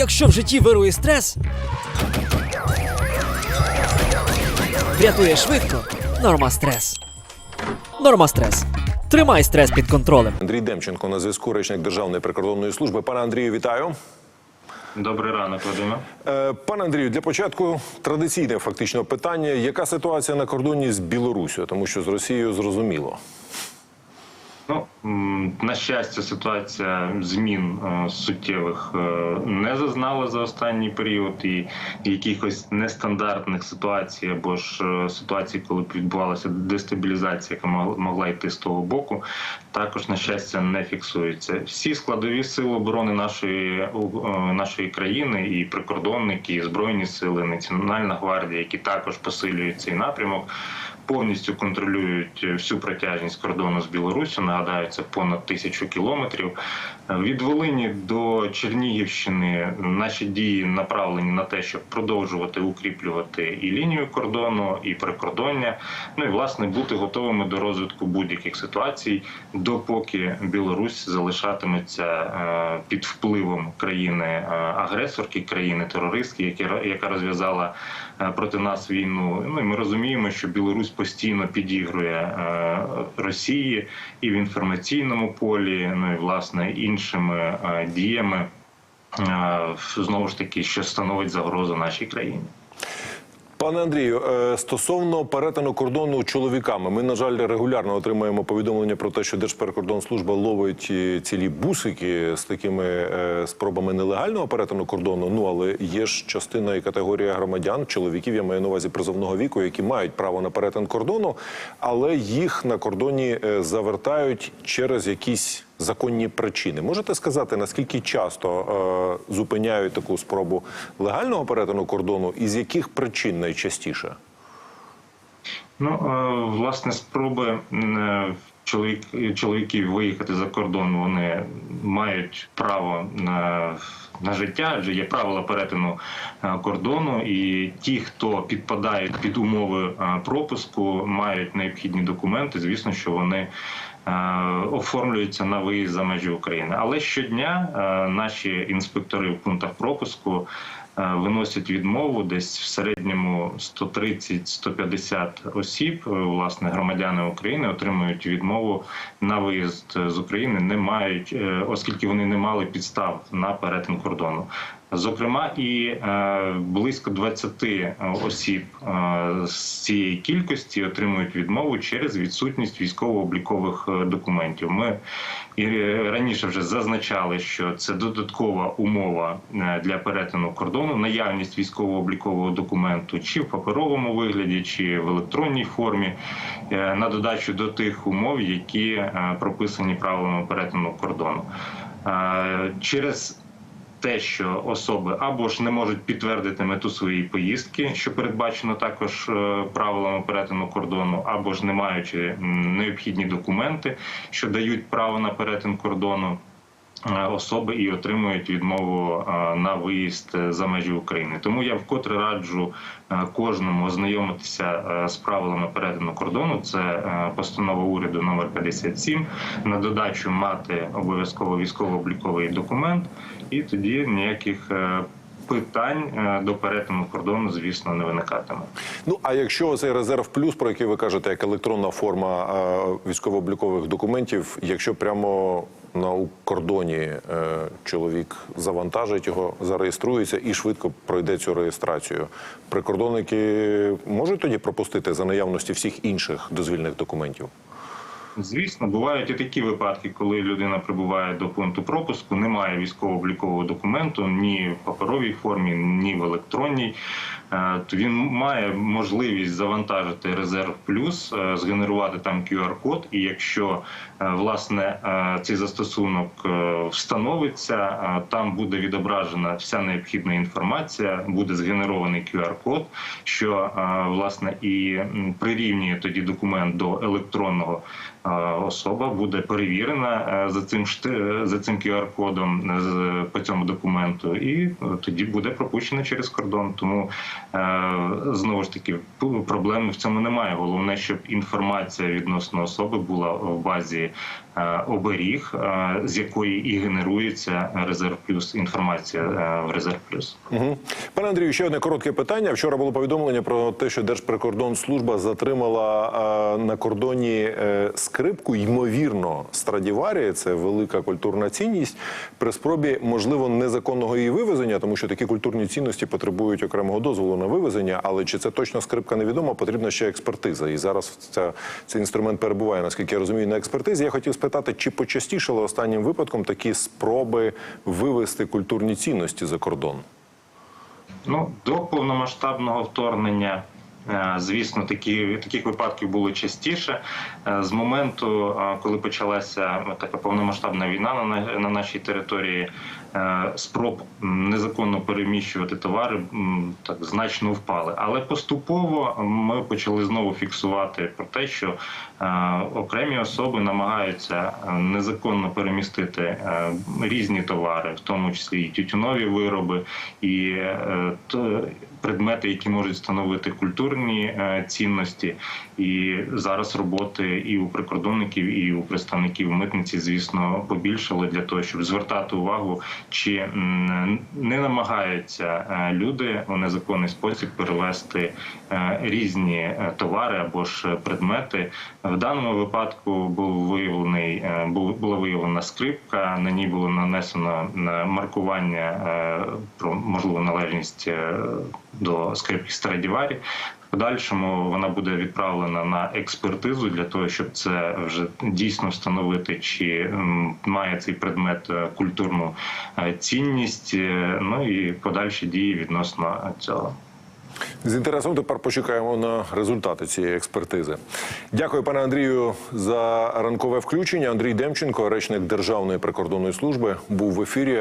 Якщо в житті вирує стрес, врятує швидко. Норма стрес. Норма стрес. Тримай стрес під контролем. Андрій Демченко на зв'язку, речник Державної прикордонної служби. Пане Андрію, вітаю. Добрий ранок, Вадиме. Е, Пане Андрію, для початку традиційне фактично питання: яка ситуація на кордоні з Білоруссю? Тому що з Росією зрозуміло. Ну на щастя, ситуація змін е, суттєвих е, не зазнала за останній період, і якихось нестандартних ситуацій або ж е, ситуацій, коли відбувалася дестабілізація, яка мог- могла йти з того боку, також на щастя не фіксується. Всі складові сили оборони нашої нашої країни, і прикордонники, і збройні сили, Національна гвардія, які також посилюють цей напрямок. Повністю контролюють всю протяжність кордону з Білоруссю. Нагадаю, це понад тисячу кілометрів. Від Волині до Чернігівщини наші дії направлені на те, щоб продовжувати укріплювати і лінію кордону, і прикордоння. Ну і власне бути готовими до розвитку будь-яких ситуацій, допоки Білорусь залишатиметься е, під впливом країни е, агресорки, країни терористки, яка розв'язала е, проти нас війну. Ну і ми розуміємо, що Білорусь постійно підігрує е, Росії і в інформаційному полі, ну і власне іншими е, діями. е, Знову ж таки, що становить загрозу нашій країні. Пане Андрію, е, стосовно перетину кордону чоловіками, ми на жаль регулярно отримуємо повідомлення про те, що Держприкордонслужба ловить цілі бусики з такими е, спробами нелегального перетину кордону. Ну але є ж частина і категорія громадян, чоловіків, я маю на увазі призовного віку, які мають право на перетин кордону, але їх на кордоні е, завертають через якісь законні причини. Можете сказати, наскільки часто е, зупиняють таку спробу легального перетину кордону, і з яких причин найчастіше? Ну, е, власне, спроби е, чоловік, чоловіків виїхати за кордон, вони мають право на, на життя, адже є правила перетину е, кордону, і ті, хто підпадають під умови е, пропуску, мають необхідні документи. Звісно, що вони. е, Оформлюються на виїзд за межі України, але щодня наші інспектори в пунктах пропуску виносять відмову десь в середньому 130-150 осіб, е, власне, громадяни України отримують відмову на виїзд з України, не мають, е, оскільки вони не мали підстав на перетин кордону. Зокрема, і е, близько 20 осіб е, з цієї кількості отримують відмову через відсутність військово-облікових е, документів. Ми і раніше вже зазначали, що це додаткова умова е, для перетину кордону, наявність військово-облікового документу чи в паперовому вигляді, чи в електронній формі, е, на додачу до тих умов, які е, прописані правилами перетину кордону. Е, Через те, що особи або ж не можуть підтвердити мету своєї поїздки, що передбачено також е, правилами перетину кордону, або ж не маючи необхідні документи, що дають право на перетин кордону. Е, Особи і отримують відмову е, на виїзд е, за межі України. Тому я вкотре раджу кожному ознайомитися з правилами перетину кордону. Це постанова уряду номер 57. На додачу мати обов'язково військово-обліковий документ, і тоді ніяких питань до перетину кордону, звісно, не виникатиме. Ну а якщо цей резерв плюс, про який ви кажете, як електронна форма військово-облікових документів, якщо прямо на кордоні е, чоловік завантажить його, зареєструється і швидко пройде цю реєстрацію, прикордонники можуть тоді пропустити за наявності всіх інших дозвільних документів? Звісно, бувають і такі випадки, коли людина прибуває до пункту пропуску, немає військово-облікового документу ні в паперовій формі, ні в електронній. Е, То він має можливість завантажити резерв плюс, е, згенерувати там QR-код, і якщо е, власне цей застосунок встановиться, там буде відображена вся необхідна інформація, буде згенерований QR-код, що власне і прирівнює тоді документ до електронного особа буде перевірена за цим за цим QR-кодом по цьому документу, і тоді буде пропущена через кордон. Тому знову ж таки проблеми в цьому немає. Головне, щоб інформація відносно особи була в базі е, оберіг, е, з якої і генерується резерв плюс інформація е, в резерв плюс. Угу. Пане Андрію, ще одне коротке питання. Вчора було повідомлення про те, що Держприкордонслужба затримала е, на кордоні е, скрипку, ймовірно, Страдіварі. Це велика культурна цінність. При спробі, можливо, незаконного її вивезення, тому що такі культурні цінності потребують окремого дозволу на вивезення. Але чи це точно скрипка невідомо, потрібна ще експертиза. І зараз ця, цей інструмент перебуває, наскільки я розумію, на експертизі. Я хотів спитати, чи почастішали останнім випадком такі спроби вивезти культурні цінності за кордон? Ну, до повномасштабного вторгнення, звісно, такі, таких випадків було частіше. Е, З моменту, е, коли почалася така повномасштабна війна на, на- на нашій території, е, спроб незаконно переміщувати товари так значно впали. Але поступово ми почали знову фіксувати про те, що е, окремі особи намагаються е, незаконно перемістити е, різні товари, в тому числі і тютюнові вироби, і е, предмети, які можуть становити культурні е, цінності. І зараз роботи і у прикордонників, і у представників митниці, звісно, побільшало для того, щоб звертати увагу, чи не намагаються е, люди у незаконний спосіб перевести е, різні товари або ж предмети. В даному випадку був виявлений була виявлена скрипка. На ній було нанесено маркування про можливу належність до скрипки Страдіварі. Подальшому вона буде відправлена на експертизу для того, щоб це вже дійсно встановити, чи має цей предмет е, культурну е, цінність. е, Ну і подальші дії відносно цього. З інтересом тепер почекаємо на результати цієї експертизи. Дякую, пане Андрію, за ранкове включення. Андрій Демченко, речник Державної прикордонної служби, був в ефірі.